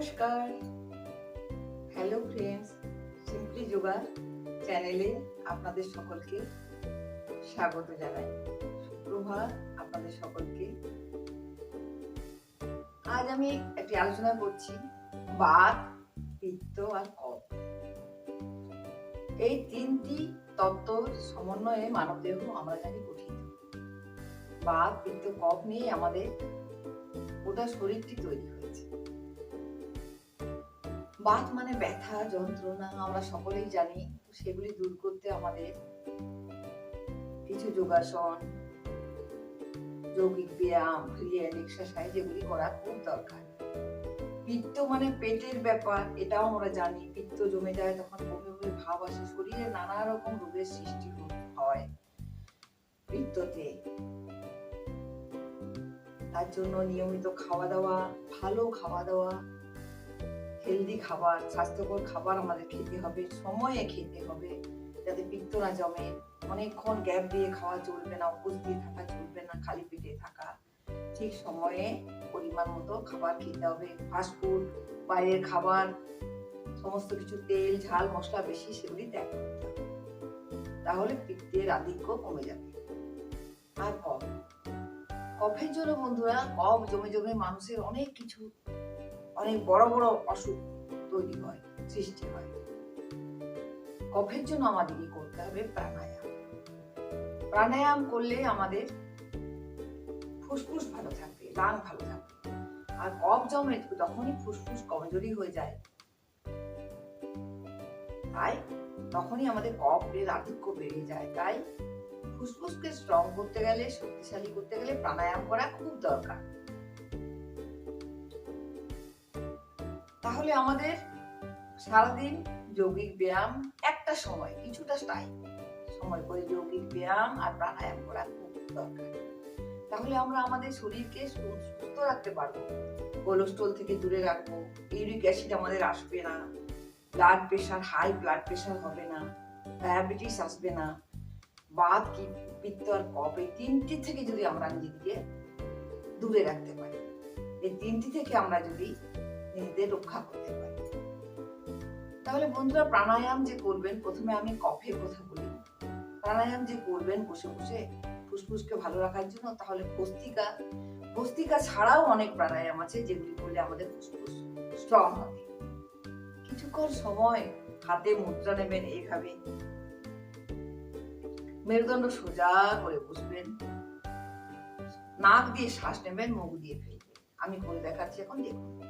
নমস্কার। Hello friends simply yoga চ্যানেলে আপনাদের সকলকে স্বাগত জানাই। সুপ্রভাত আপনাদের সকলকে। আজ আমি একটি আলোচনা করছি বাত পিত্ত আর কফ এই তিনটি তত্ত্ব সমন্বয়ে মানবদেহ আমরা জানি গঠিত। বাত পিত্ত কফ নিয়ে আমাদের গোটা শরীরটি তৈরি হয়েছে। বাত মানে ব্যথা, যন্ত্রণা, আমরা সকলেই জানি সেগুলি দূর করতে আমাদের কিছু যোগাসন, যৌগিক ব্যায়াম ক্রিয়ান এক্সারসাইজ এগুলি করা খুব দরকার। পিত্ত মানে পেটের ব্যাপার, এটাও আমরা জানি। পিত্ত জমে যায় তখন বমি বমি ভাব আসে, শরীরে নানা রকম রোগের সৃষ্টি হয় পিত্ততে। তার জন্য নিয়মিত খাওয়া দাওয়া, ভালো খাওয়া দাওয়া হেলদি খাবার, স্বাস্থ্যকর খাবার আমাদের খেতে হবে, সময়ে খেতে হবে, যাতে পিত্ত না জমে। অনেকক্ষণ গ্যাপ দিয়ে খাওয়া চলবে না উপোস দিয়ে থাকা চলবে না, খালি পেটে থাকা। ঠিক সময়ে পরিমাণ মতো খাবার খেতে হবে। ফাস্টফুড বাইরের খাবার, সমস্ত কিছু, তেল, ঝাল, মশলা বেশি সেগুলি ত্যাগ করতে হবে। তাহলে পিত্তের আধিক্য কমে যাবে। আর কম কফের জন্য বন্ধুরা কফ জমে জমে মানুষের অনেক কিছু অনেক বড় বড় অসুখ তৈরি হয়, সৃষ্টি হয়। কফের জন্য আমাদেরকে করতে হবে প্রাণায়াম। প্রাণায়াম করলে আমাদের ফুসফুস ভালো থাকবে লাং ভালো থাকবে। আর কফ জমে তখনই ফুসফুস কমজোরি হয়ে যায়। তাই তখনই আমাদের কফের আধিক্য বেড়ে যায়। তাই ফুসফুসকে স্ট্রং করতে গেলে, শক্তিশালী করতে গেলে প্রাণায়াম করা খুব দরকার। তাহলে আমাদের সারাদিন যৌগিক ব্যায়াম একটা সময়, কিছুটা টাইম সময় করে যৌগিক ব্যায়াম আর প্রাণায়াম করা খুব দরকার। তাহলে আমরা আমাদের শরীরকে সুস্থ রাখতে পারব। কোলেস্ট্রল থেকে দূরে রাখব, ইউরিক অ্যাসিড আমাদের আসবে না blood pressure high blood pressure হবে না ডায়াবেটিস আসবে না। বাত কি পিত্ত আর কফ, এই তিনটি থেকে যদি আমরা নিজেদেরকে দূরে রাখতে পারি, এই তিনটি থেকে আমরা যদি নিজেদের রক্ষা করতে পারি। তাহলে বন্ধুরা প্রাণায়াম যে করবেন, প্রথমে আমি কফের কথা বলি। প্রাণায়াম যে করবেন, বসে বসে ফুসফুসকে ভালো রাখার জন্য, তাহলে ভস্তিকা ভস্তিকা ছাড়াও অনেক প্রাণায়াম আছে, যেগুলি করলে আমাদের ফুসফুস স্ট্রং হবে। কিছুক্ষণ সময় হাতে মুদ্রা নেবেন এইভাবে। মেরুদণ্ড সোজা করে বসবেন। নাক দিয়ে শ্বাস নেবেন, মুখ দিয়ে ফেলবেন। আমি করে দেখাচ্ছি, এখন দেখুন।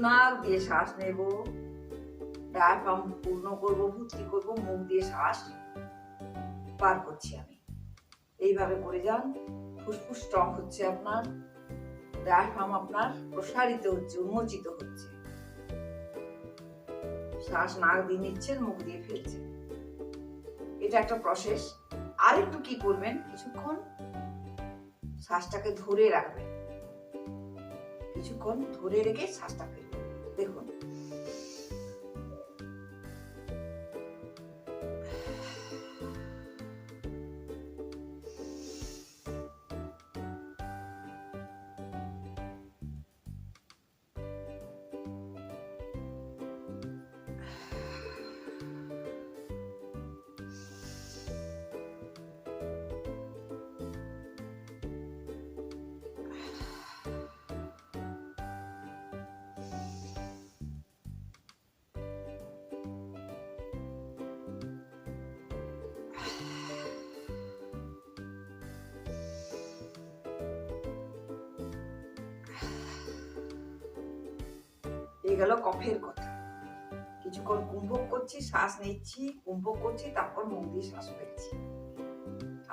নাক দিয়ে শ্বাস নেব। ডায়াফ্রাম পূর্ণ করব ভর্তি করব, মুখ দিয়ে শ্বাস পার করছি আমি। এইভাবে করে যান। ফুসফুস স্ট্রং হচ্ছে আপনার। ডায়াফ্রাম আপনার প্রসারিত হচ্ছে, উন্মোচিত হচ্ছে। শ্বাস নাক দিয়ে নিচ্ছেন, মুখ দিয়ে ফেলছেন। এটা একটা প্রসেস আর একটু কি করবেন? কিছুক্ষণ শ্বাসটাকে ধরে রাখবেন। কিছুক্ষণ ধরে রেখে শ্বাসটা ফেলবেন। গেল কফের কথা। কিছুক্ষণ কুম্ভক করছি, শ্বাস নিচ্ছি, কুম্ভক করছি, তারপর মুখ দিয়ে শ্বাস ফেলছি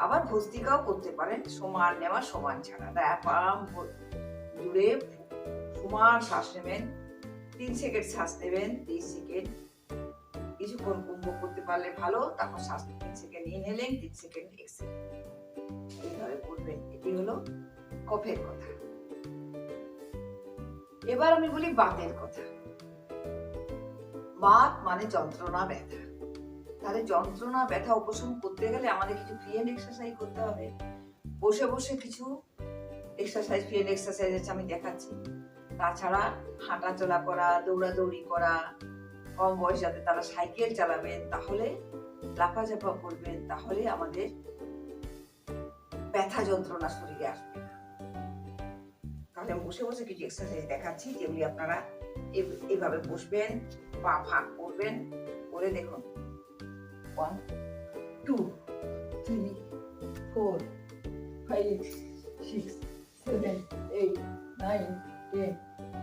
আবার ভস্তিকাও করতে পারেন, সমান নেওয়া, সমান ছাড়া। ডায়াপাম জুড়ে সমান শ্বাস নেবেন, তিন সেকেন্ড শ্বাস নেবেন, তিন সেকেন্ড কিছুক্ষণ কুম্ভ করতে পারলে ভালো, তারপর শ্বাস তিন সেকেন্ড ইনহেলিং তিন সেকেন্ড এক্সেল এইভাবে করবেন, এটি হলো কফের কথা। এবার আমি বলি বাতের কথা। বাত মানে যন্ত্রণা ব্যথা। তাহলে যন্ত্রণা, ব্যথা উপশম করতে গেলে আমাদের কিছু ফ্রি এক্সারসাইজ করতে হবে। বসে বসে কিছু এক্সারসাইজ ফ্রি এক্সারসাইজ আছে আমি দেখাচ্ছি। তাছাড়া হাঁটা চলা করা, দৌড়াদৌড়ি করা, কম বয়স যাতে তারা সাইকেল চালাবেন, তাহলে লাফাঝাফা করবেন, তাহলে আমাদের ব্যথা যন্ত্রণা শরীরে আসবে। না তাহলে আমি বসে বসে কিছু এক্সারসাইজ দেখাচ্ছি যেগুলি আপনারা এভ- এভাবে বসবেন, পা ফাঁক করবেন, করে দেখুন। One two three four five six seven eight nine ten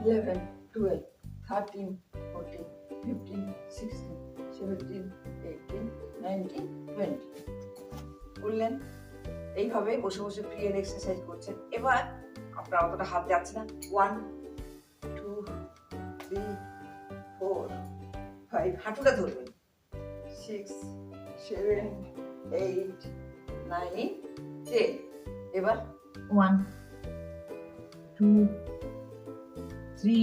eleven twelve thirteen fourteen fifteen sixteen seventeen eighteen nineteen twenty করলেন। এইভাবে বসে বসে ফ্রি এক্সারসাইজ করছেন। এবার আপনার অতটা হাত যাচ্ছে না? One two three four five হাঁটুটা ধরবেন। Six seven eight nine ten এবার one two three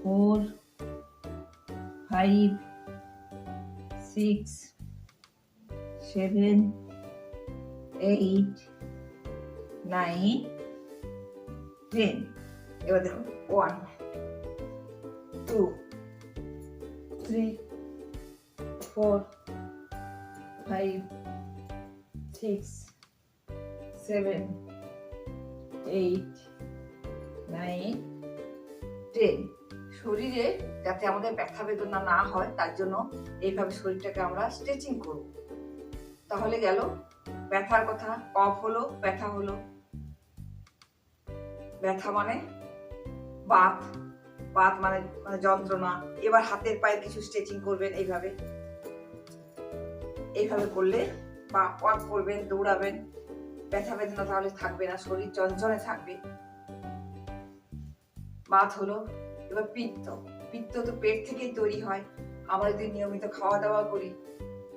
four five six seven eight nine, ten. এবার দেখুন one two three four five six seven eight nine ten শরীরে যাতে আমাদের ব্যথা বেদনা না হয়, তার জন্য এইভাবে শরীরটাকে আমরা স্ট্রেচিং করব। তাহলে গেল, ব্যথার কথা কফ হলো, ব্যথা হলো। ব্যথা মানে? বাত। বাত মানে মানে যন্ত্রণা। এবার হাতের পায়ে কিছু স্ট্রেচিং করবেন এইভাবে। এইভাবে করলে বা ওয়াক করবেন, দৌড়াবেন, ব্যথা বেদনা তাহলে থাকবে না, শরীর চঞ্চলে থাকবে। বাত হলো, এবার পিত্ত। পিত্ত তো পেট থেকেই তৈরি হয়। আমরা যদি নিয়মিত খাওয়া দাওয়া করি,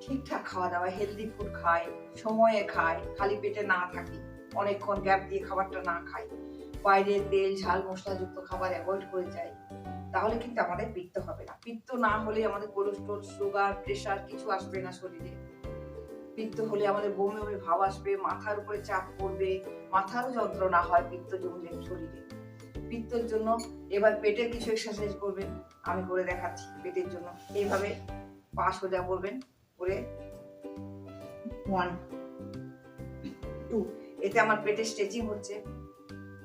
ঠিকঠাক খাওয়া দাওয়া হেলদি ফুড খাই, সময়ে খাই, খালি পেটে না থাকি, অনেকক্ষণ গ্যাপ দিয়ে খাবারটা না খাই। বাইরে তেল, ঝাল, মশলাযুক্ত খাবার অ্যাভয়েড করে যাই, তাহলে কিন্তু আমাদের পিত্ত হবে না। পিত্ত না হলে আমাদের কোলেস্ট্রল সুগার প্রেশার কিছু আসবে না শরীরে। পিত্ত হলে আমাদের বমি বমি ভাব আসবে, মাথার উপরে চাপ পড়বে, মাথারও যন্ত্রণা হয় পিত্ত জমলে শরীরে। পিত্তর জন্য এবার পেটের কিছু এক্সারসাইজ করবেন, আমি করে দেখাচ্ছি পেটের জন্য। এইভাবে পা সোজা করবেন, করে ওয়ান টু এতে আমার পেটের স্ট্রেচিং হচ্ছে।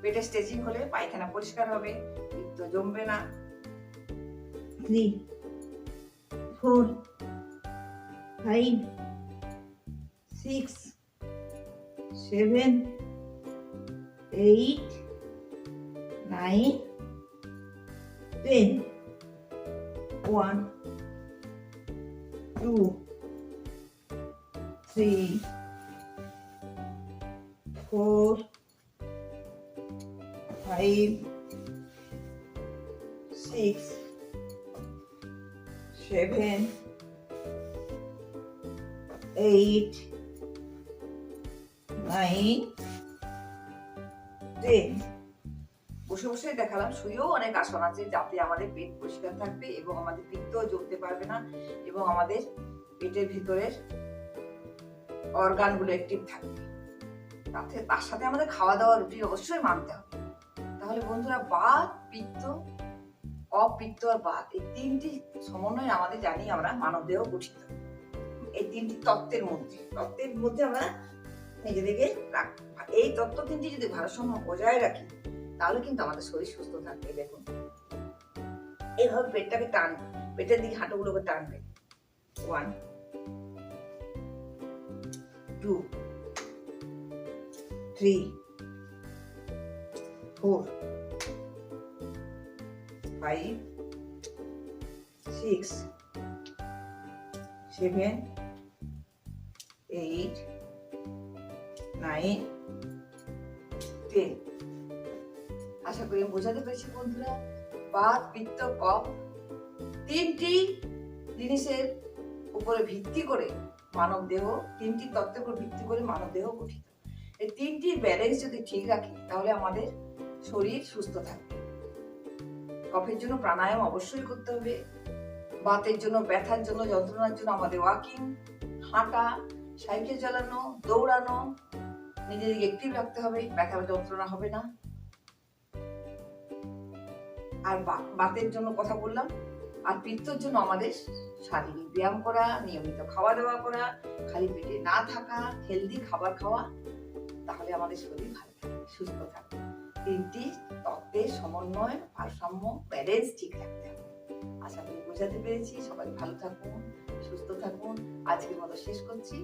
পেটে স্টেজিং হলে পায়খানা পরিষ্কার হবে, পিত্ত জমবে না। Three four five six seven eight nine ten one two three four five, six, seven, eight, nine, ten. বসে বসে দেখালাম শুয়েও অনেক আসন আছে যাতে আমাদের পেট পরিষ্কার থাকবে এবং আমাদের পিত্ত জমতে পারবে না এবং আমাদের পেটের ভিতরের অর্গানগুলো অ্যাক্টিভ থাকবে। তার সাথে আমাদের খাওয়া দাওয়া রুটিন অবশ্যই মানতে হবে। তাহলে বন্ধুরা বাত পিত্ত, অপিত্ত আর বাত এই তিনটি সমন্বয়ে আমাদের জানি আমরা মানবদেহ গঠিত। এই তিনটি তত্ত্বের মধ্যে তত্ত্বের মধ্যে আমরা নিজেদেরকে এই তত্ত্ব তিনটি যদি ভারসাম্য বজায় রাখি, তাহলে কিন্তু আমাদের শরীর সুস্থ থাকবে, দেখুন। এইভাবে পেটটাকে টান, পেটের দিকে হাঁটুগুলোকে টানবে। One two three four five six, seven, eight, nine, ten আশা করি বোঝাতে পেরেছি বন্ধুরা। বাত পিত্ত কফ তিনটি জিনিসের উপরে ভিত্তি করে মানব দেহ তিনটি তত্ত্বের উপর ভিত্তি করে মানব দেহ গঠিত। এই তিনটির ব্যালেন্স যদি ঠিক রাখি তাহলে আমাদের শরীর সুস্থ থাকবে। কফের জন্য প্রাণায়াম অবশ্যই করতে হবে। বাতের জন্য, ব্যথার জন্য, যন্ত্রণার জন্য আমাদের ওয়াকিং হাঁটা, সাইকেল চালানো, দৌড়ানো, নিজেদেরকে অ্যাক্টিভ রাখতে হবে, ব্যথা যন্ত্রণা হবে না। আর বাতের জন্য কথা বললাম। আর পিত্তর জন্য আমাদের শারীরিক ব্যায়াম করা, নিয়মিত খাওয়া দাওয়া করা, খালি পেটে না থাকা হেলদি খাবার খাওয়া, তাহলে আমাদের শরীর ভালো থাকবে, সুস্থ থাকবে। তিনটি তত্ত্বের সমন্বয়, ভারসাম্য ব্যালেন্স ঠিক রাখতে হবে। আশা করি বোঝাতে পেরেছি। সবাই ভালো থাকুন, সুস্থ থাকুন। আজকের মতো শেষ করছি।